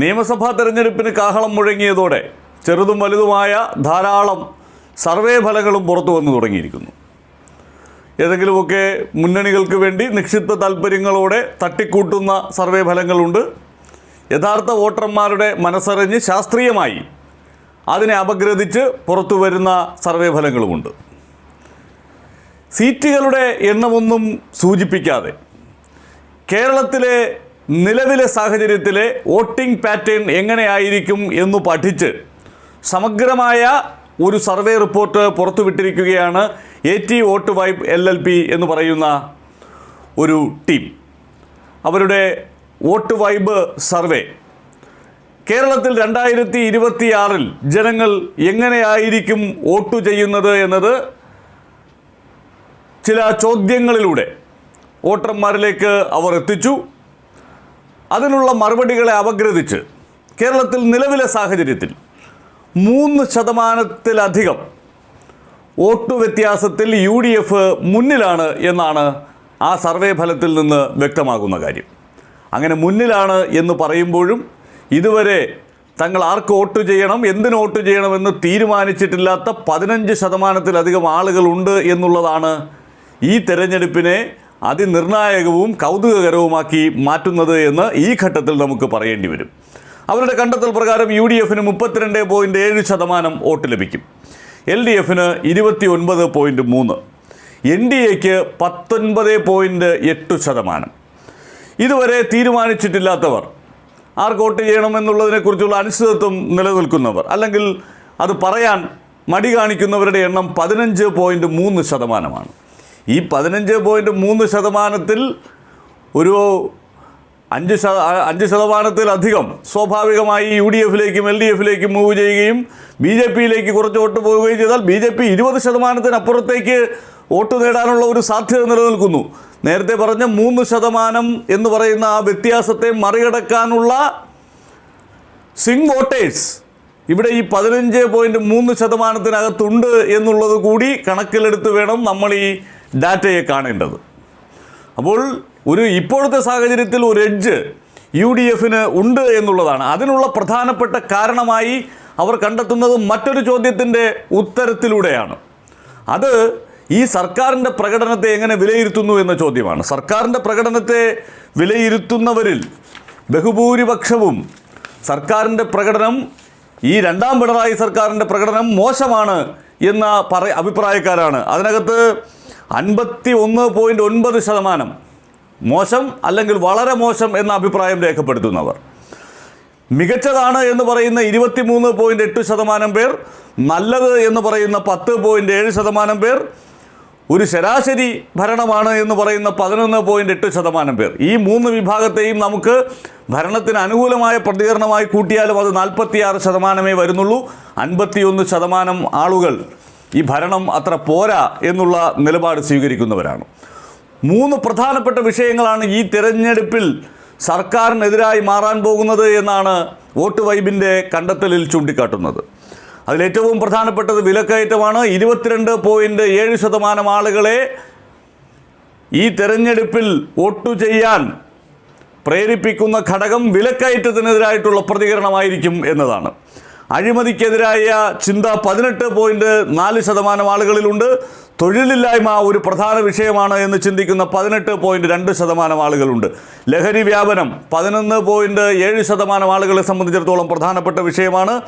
നിയമസഭാ തെരഞ്ഞെടുപ്പിന് കാഹളം മുഴങ്ങിയതോടെ ചെറുതും വലുതുമായ ധാരാളം സർവേ ഫലങ്ങളും പുറത്തു വന്നു തുടങ്ങിയിരിക്കുന്നു. ഏതെങ്കിലുമൊക്കെ മുന്നണികൾക്ക് വേണ്ടി നിക്ഷിപ്ത താല്പര്യങ്ങളോടെ തട്ടിക്കൂട്ടുന്ന സർവേ ഫലങ്ങളുണ്ട്. യഥാർത്ഥ വോട്ടർമാരുടെ മനസ്സറിഞ്ഞ് ശാസ്ത്രീയമായി അതിനെ അപഗ്രഥിച്ച് പുറത്തു വരുന്ന സർവേ ഫലങ്ങളുമുണ്ട്. സീറ്റുകളുടെ എണ്ണമൊന്നും സൂചിപ്പിക്കാതെ കേരളത്തിലെ നിലവിലെ സാഹചര്യത്തിലെ വോട്ടിംഗ് പാറ്റേൺ എങ്ങനെയായിരിക്കും എന്ന് പഠിച്ച് സമഗ്രമായ ഒരു survey report പുറത്തുവിട്ടിരിക്കുകയാണ് A T vote vibe L L P എന്ന് പറയുന്ന ഒരു ടീം. അവരുടെ വോട്ട് വൈബ് സർവേ. കേരളത്തിൽ രണ്ടായിരത്തി ഇരുപത്തിയാറിൽ ജനങ്ങൾ എങ്ങനെയായിരിക്കും വോട്ട് ചെയ്യുന്നത് എന്നത് ചില ചോദ്യങ്ങളിലൂടെ വോട്ടർമാരിലേക്ക് അവർ എത്തിച്ചു. അതിനുള്ള മറുപടികളെ അപഗ്രഥിച്ച് കേരളത്തിൽ നിലവിലെ സാഹചര്യത്തിൽ മൂന്ന് ശതമാനത്തിലധികം വോട്ട് വ്യത്യാസത്തിൽ യു ഡി എഫ് മുന്നിലാണ് എന്നാണ് ആ സർവേ ഫലത്തിൽ നിന്ന് വ്യക്തമാകുന്ന കാര്യം. അങ്ങനെ മുന്നിലാണ് എന്ന് പറയുമ്പോഴും ഇതുവരെ തങ്ങൾ ആർക്ക് വോട്ട് ചെയ്യണം എന്തിന് വോട്ട് ചെയ്യണമെന്ന് തീരുമാനിച്ചിട്ടില്ലാത്ത പതിനഞ്ച് ശതമാനത്തിലധികം ആളുകളുണ്ട് എന്നുള്ളതാണ് ഈ തെരഞ്ഞെടുപ്പിനെ അതിനിർണായകവും കൗതുകകരവുമാക്കി മാറ്റുന്നത് എന്ന് ഈ ഘട്ടത്തിൽ നമുക്ക് പറയേണ്ടി വരും. അവരുടെ കണ്ടെത്തൽ പ്രകാരം യു ഡി എഫിന് മുപ്പത്തിരണ്ട് പോയിന്റ് ഏഴ് ശതമാനം വോട്ട് ലഭിക്കും. എൽ ഡി എഫിന് ഇരുപത്തി ഒൻപത് പോയിന്റ് മൂന്ന്. എൻ ഡി എക്ക് പത്തൊൻപത് പോയിന്റ് എട്ട് ശതമാനം. ഇതുവരെ തീരുമാനിച്ചിട്ടില്ലാത്തവർ ആർക്ക് വോട്ട് ചെയ്യണമെന്നുള്ളതിനെക്കുറിച്ചുള്ള അനിശ്ചിതത്വം നിലനിൽക്കുന്നവർ അല്ലെങ്കിൽ അത് പറയാൻ മടി കാണിക്കുന്നവരുടെ എണ്ണം പതിനഞ്ച് പോയിന്റ് മൂന്ന് ശതമാനമാണ്. ഈ പതിനഞ്ച് പോയിന്റ് മൂന്ന് ശതമാനത്തിൽ ഒരു അഞ്ച് ശത അഞ്ച് ശതമാനത്തിലധികം സ്വാഭാവികമായി യു ഡി എഫിലേക്കും എൽ ഡി എഫിലേക്കും മൂവ് ചെയ്യുകയും ബി ജെ പിയിലേക്ക് കുറച്ച് വോട്ട് പോവുകയും ചെയ്താൽ ബി ജെ പി ഇരുപത് ശതമാനത്തിനപ്പുറത്തേക്ക് വോട്ട് നേടാനുള്ള ഒരു സാധ്യത നിലനിൽക്കുന്നു. നേരത്തെ പറഞ്ഞ മൂന്ന് ശതമാനം എന്ന് പറയുന്ന ആ വ്യത്യാസത്തെ മറികടക്കാനുള്ള സിംഗ് വോട്ടേഴ്സ് ഇവിടെ ഈ പതിനഞ്ച് പോയിന്റ് മൂന്ന് ശതമാനത്തിനകത്തുണ്ട് എന്നുള്ളത് കൂടി കണക്കിലെടുത്ത് വേണം നമ്മൾ ഈ ഡാറ്റയെ കാണേണ്ടത്. അപ്പോൾ ഒരു ഇപ്പോഴത്തെ സാഹചര്യത്തിൽ ഒരു എഡ്ജ് യു ഡി എഫിന് ഉണ്ട് എന്നുള്ളതാണ്. അതിനുള്ള പ്രധാനപ്പെട്ട കാരണമായി അവർ കണ്ടെത്തുന്നത് മറ്റൊരു ചോദ്യത്തിന്റെ ഉത്തരത്തിലൂടെയാണ്. അത് ഈ സർക്കാരിന്റെ പ്രകടനത്തെ എങ്ങനെ വിലയിരുത്തുന്നു എന്ന ചോദ്യമാണ്. സർക്കാരിന്റെ പ്രകടനത്തെ വിലയിരുത്തുന്നവരിൽ ബഹുഭൂരിപക്ഷവും സർക്കാരിന്റെ പ്രകടനം ഈ രണ്ടാം പിണറായി സർക്കാരിന്റെ പ്രകടനം മോശമാണ് എന്ന പറ അഭിപ്രായക്കാരാണ്. അതിനകത്ത് അൻപത്തി ഒന്ന് പോയിന്റ് ഒൻപത് ശതമാനം മോശം അല്ലെങ്കിൽ വളരെ മോശം എന്ന അഭിപ്രായം രേഖപ്പെടുത്തുന്നവർ. മികച്ചതാണ് എന്ന് പറയുന്ന ഇരുപത്തിമൂന്ന് പോയിന്റ് എട്ട് ശതമാനം പേർ നല്ലത് എന്ന് പറയുന്ന പത്ത് പോയിന്റ് ഏഴ് ശതമാനം പേർ ഒരു ശരാശരി ഭരണമാണ് എന്ന് പറയുന്ന പതിനൊന്ന് പോയിന്റ് എട്ട് ശതമാനം പേർ. ഈ മൂന്ന് വിഭാഗത്തെയും നമുക്ക് ഭരണത്തിന് അനുകൂലമായ പ്രതികരണമായി കൂട്ടിയാലും അത് നാൽപ്പത്തിയാറ് ശതമാനമേ വരുന്നുള്ളൂ. അൻപത്തിയൊന്ന് ശതമാനം ആളുകൾ ഈ ഭരണം അത്ര പോരാ എന്നുള്ള നിലപാട് സ്വീകരിക്കുന്നവരാണ്. മൂന്ന് പ്രധാനപ്പെട്ട വിഷയങ്ങളാണ് ഈ തിരഞ്ഞെടുപ്പിൽ സർക്കാരിനെതിരായി മാറാൻ പോകുന്നത് എന്നാണ് വോട്ട് വൈബിന്റെ കണ്ടെത്തലിൽ ചൂണ്ടിക്കാട്ടുന്നത്. അതിലേറ്റവും പ്രധാനപ്പെട്ടത് വിലക്കയറ്റമാണ്. ഇരുപത്തിരണ്ട് പോയിന്റ് ഏഴ് ശതമാനം ആളുകളെ ഈ തെരഞ്ഞെടുപ്പിൽ വോട്ടു ചെയ്യാൻ പ്രേരിപ്പിക്കുന്ന ഘടകം വിലക്കയറ്റത്തിനെതിരായിട്ടുള്ള പ്രതികരണമായിരിക്കും എന്നതാണ്. അഴിമതിക്കെതിരായ ചിന്ത പതിനെട്ട് പോയിന്റ് നാല് ശതമാനം ആളുകളിലുണ്ട്. തൊഴിലില്ലായ്മ ഒരു പ്രധാന വിഷയമാണ് എന്ന് ചിന്തിക്കുന്ന പതിനെട്ട് പോയിന്റ് രണ്ട് ശതമാനം ആളുകളുണ്ട്. ലഹരി വ്യാപനം പതിനൊന്ന് പോയിന്റ് ഏഴ് ശതമാനം ആളുകളെ സംബന്ധിച്ചിടത്തോളം പ്രധാനപ്പെട്ട വിഷയമാണ്.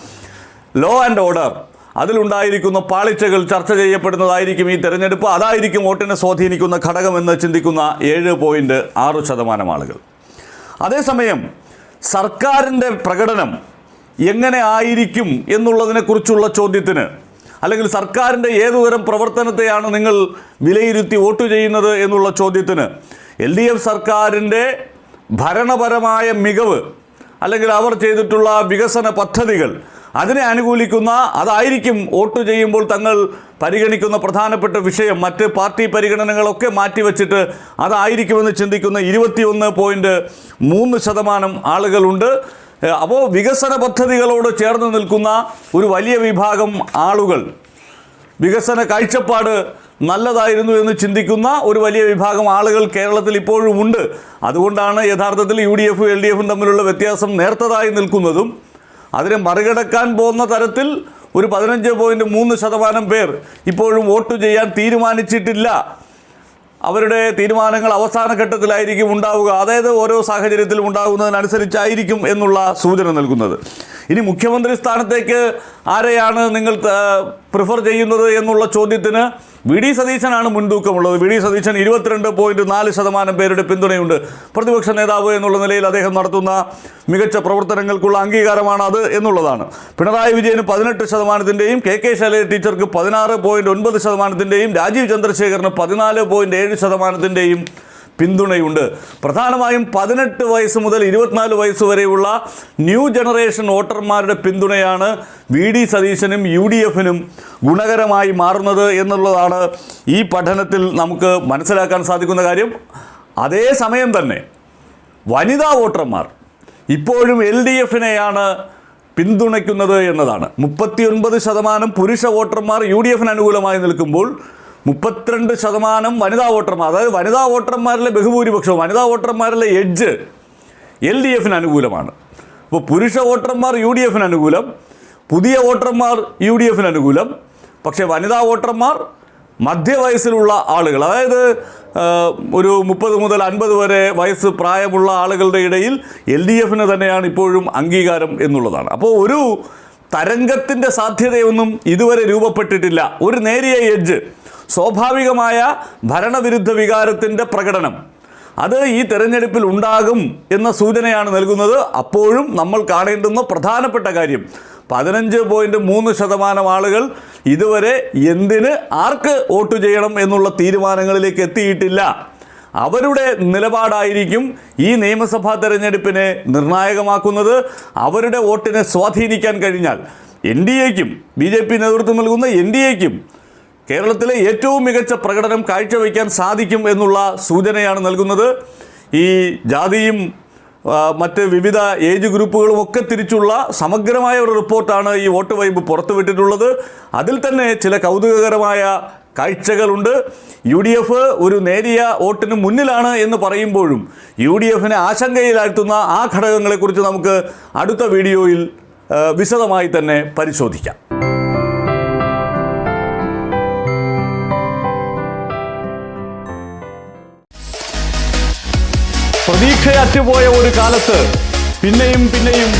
ലോ ആൻഡ് ഓർഡർ അതിലുണ്ടായിരിക്കുന്ന പാളിച്ചകൾ ചർച്ച ചെയ്യപ്പെടുന്നതായിരിക്കും ഈ തെരഞ്ഞെടുപ്പ്. അതായിരിക്കും വോട്ടിനെ സ്വാധീനിക്കുന്ന ഘടകമെന്ന് ചിന്തിക്കുന്ന ഏഴ് പോയിന്റ് ആറ് ശതമാനം ആളുകൾ. അതേസമയം സർക്കാരിന്റെ പ്രകടനം എങ്ങനെ ആയിരിക്കും എന്നുള്ളതിനെക്കുറിച്ചുള്ള ചോദ്യത്തിന് അല്ലെങ്കിൽ സർക്കാരിന്റെ ഏതുതരം പ്രവർത്തനത്തെയാണ് നിങ്ങൾ വിലയിരുത്തി വോട്ട് ചെയ്യുന്നത് എന്നുള്ള ചോദ്യത്തിന് എൽ ഡി എഫ് സർക്കാരിന്റെ ഭരണപരമായ മികവ് അല്ലെങ്കിൽ അവർ ചെയ്തിട്ടുള്ള വികസന പദ്ധതികൾ അതിനെ അനുകൂലിക്കുന്ന അതായിരിക്കും വോട്ട് ചെയ്യുമ്പോൾ തങ്ങൾ പരിഗണിക്കുന്ന പ്രധാനപ്പെട്ട വിഷയം. മറ്റ് പാർട്ടി പരിഗണനകളൊക്കെ മാറ്റിവെച്ചിട്ട് അതായിരിക്കുമെന്ന് ചിന്തിക്കുന്ന ഇരുപത്തിയൊന്ന് പോയിന്റ് മൂന്ന് ശതമാനം ആളുകളുണ്ട്. അപ്പോൾ വികസന പദ്ധതികളോട് ചേർന്ന് നിൽക്കുന്ന ഒരു വലിയ വിഭാഗം ആളുകൾ. വികസന കാഴ്ചപ്പാട് നല്ലതായിരുന്നു എന്ന് ചിന്തിക്കുന്ന ഒരു വലിയ വിഭാഗം ആളുകൾ കേരളത്തിൽ ഇപ്പോഴും ഉണ്ട്. അതുകൊണ്ടാണ് യഥാർത്ഥത്തിൽ യു ഡി എഫും എൽ ഡി എഫും തമ്മിലുള്ള വ്യത്യാസം നേർത്തതായി നിൽക്കുന്നതും. അതിനെ മറികടക്കാൻ പോകുന്ന തരത്തിൽ ഒരു പതിനഞ്ച് പോയിന്റ് മൂന്ന് ശതമാനം പേർ ഇപ്പോഴും വോട്ട് ചെയ്യാൻ തീരുമാനിച്ചിട്ടില്ല. അവരുടെ തീരുമാനങ്ങൾ അവസാന ഘട്ടത്തിലായിരിക്കും ഉണ്ടാവുക. അതായത് ഓരോ സാഹചര്യത്തിലും ഉണ്ടാകുന്നതിനനുസരിച്ചായിരിക്കും എന്നുള്ള സൂചന നൽകുന്നത്. ഇനി മുഖ്യമന്ത്രി സ്ഥാനത്തേക്ക് ആരെയാണ് നിങ്ങൾ പ്രിഫർ ചെയ്യുന്നത് എന്നുള്ള ചോദ്യത്തിന് വി ഡി സതീശനാണ് മുൻതൂക്കമുള്ളത്. വി ഡി സതീശൻ ഇരുപത്തിരണ്ട് പോയിന്റ് നാല് ശതമാനം പേരുടെ പിന്തുണയുണ്ട്. പ്രതിപക്ഷ നേതാവ് എന്നുള്ള നിലയിൽ അദ്ദേഹം നടത്തുന്ന മികച്ച പ്രവർത്തനങ്ങൾക്കുള്ള അംഗീകാരമാണ് അത് എന്നുള്ളതാണ്. പിണറായി വിജയന് പതിനെട്ട് ശതമാനത്തിന്റെയും കെ കെ ശൈലജ ടീച്ചർക്ക് പതിനാറ് പോയിന്റ് ഒൻപത് ശതമാനത്തിന്റെയും രാജീവ് ചന്ദ്രശേഖറിന് പതിനാല് പോയിന്റ് ഏഴ് ശതമാനത്തിന്റെയും പിന്തുണയുണ്ട്. പ്രധാനമായും പതിനെട്ട് വയസ്സ് മുതൽ ഇരുപത്തിനാല് വയസ്സ് വരെയുള്ള ന്യൂ ജനറേഷൻ വോട്ടർമാരുടെ പിന്തുണയാണ് വി ഡി സതീശനും യു ഡി എഫിനും ഗുണകരമായി മാറുന്നത് എന്നുള്ളതാണ് ഈ പഠനത്തിൽ നമുക്ക് മനസ്സിലാക്കാൻ സാധിക്കുന്ന കാര്യം. അതേസമയം തന്നെ വനിതാ വോട്ടർമാർ ഇപ്പോഴും എൽ ഡി എഫിനെയാണ് പിന്തുണയ്ക്കുന്നത് എന്നതാണ്. മുപ്പത്തിയൊൻപത് ശതമാനം പുരുഷ വോട്ടർമാർ യു ഡി എഫിന് അനുകൂലമായി നിൽക്കുമ്പോൾ മുപ്പത്തിരണ്ട് ശതമാനം വനിതാ വോട്ടർമാർ അതായത് വനിതാ വോട്ടർമാരിലെ ബഹുഭൂരിപക്ഷവും വനിതാ വോട്ടർമാരിലെ എഡ്ജ് എൽ ഡി എഫിന് അനുകൂലമാണ്. അപ്പോൾ പുരുഷ വോട്ടർമാർ യു ഡി എഫിന് അനുകൂലം പുതിയ വോട്ടർമാർ യു ഡി എഫിന് അനുകൂലം. പക്ഷേ വനിതാ വോട്ടർമാർ മധ്യവയസ്സിലുള്ള ആളുകൾ അതായത് ഒരു മുപ്പത് മുതൽ അൻപത് വരെ വയസ്സ് പ്രായമുള്ള ആളുകളുടെ ഇടയിൽ എൽ ഡി എഫിന് തന്നെയാണ് ഇപ്പോഴും അംഗീകാരം എന്നുള്ളതാണ്. അപ്പോൾ ഒരു തരംഗത്തിന്റെ സാധ്യതയൊന്നും ഇതുവരെ രൂപപ്പെട്ടിട്ടില്ല. ഒരു നേരിയ എഡ്ജ് സ്വാഭാവികമായ ഭരണവിരുദ്ധ വികാരത്തിന്റെ പ്രകടനം. അത് ഈ തെരഞ്ഞെടുപ്പിൽ ഉണ്ടാകും എന്ന സൂചനയാണ് നൽകുന്നത്. അപ്പോഴും നമ്മൾ കാണേണ്ടുന്ന പ്രധാനപ്പെട്ട കാര്യം പതിനഞ്ച് പോയിന്റ് മൂന്ന് ശതമാനം ആളുകൾ ഇതുവരെ എന്തിന് ആർക്ക് വോട്ട് ചെയ്യണം എന്നുള്ള തീരുമാനങ്ങളിലേക്ക് എത്തിയിട്ടില്ല. അവരുടെ നിലപാടായിരിക്കും ഈ നിയമസഭാ തെരഞ്ഞെടുപ്പിനെ നിർണായകമാക്കുന്നത്. അവരുടെ വോട്ടിനെ സ്വാധീനിക്കാൻ കഴിഞ്ഞാൽ എൻ ഡി എക്കും ബി ജെ പി നേതൃത്വം നൽകുന്ന എൻ ഡി എക്കും കേരളത്തിലെ ഏറ്റവും മികച്ച പ്രകടനം കാഴ്ചവെക്കാൻ സാധിക്കും എന്നുള്ള സൂചനയാണ് നൽകുന്നത്. ഈ ജാതിയും മറ്റ് വിവിധ ഏജ് ഗ്രൂപ്പുകളും ഒക്കെ തിരിച്ചുള്ള സമഗ്രമായ ഒരു റിപ്പോർട്ടാണ് ഈ വോട്ട് വൈബ് പുറത്തുവിട്ടിട്ടുള്ളത്. അതിൽ തന്നെ ചില കൗതുകകരമായ കാഴ്ചകളുണ്ട്. യു ഡി എഫ് ഒരു നേരിയ വോട്ടിന് മുന്നിലാണ് എന്ന് പറയുമ്പോഴും യു ഡി എഫിനെ ആശങ്കയിലാഴ്ത്തുന്ന ആ ഘടകങ്ങളെക്കുറിച്ച് നമുക്ക് അടുത്ത വീഡിയോയിൽ വിശദമായി തന്നെ പരിശോധിക്കാം. പ്രതീക്ഷയറ്റുപോയ ഒരു കാലത്ത് പിന്നെയും പിന്നെയും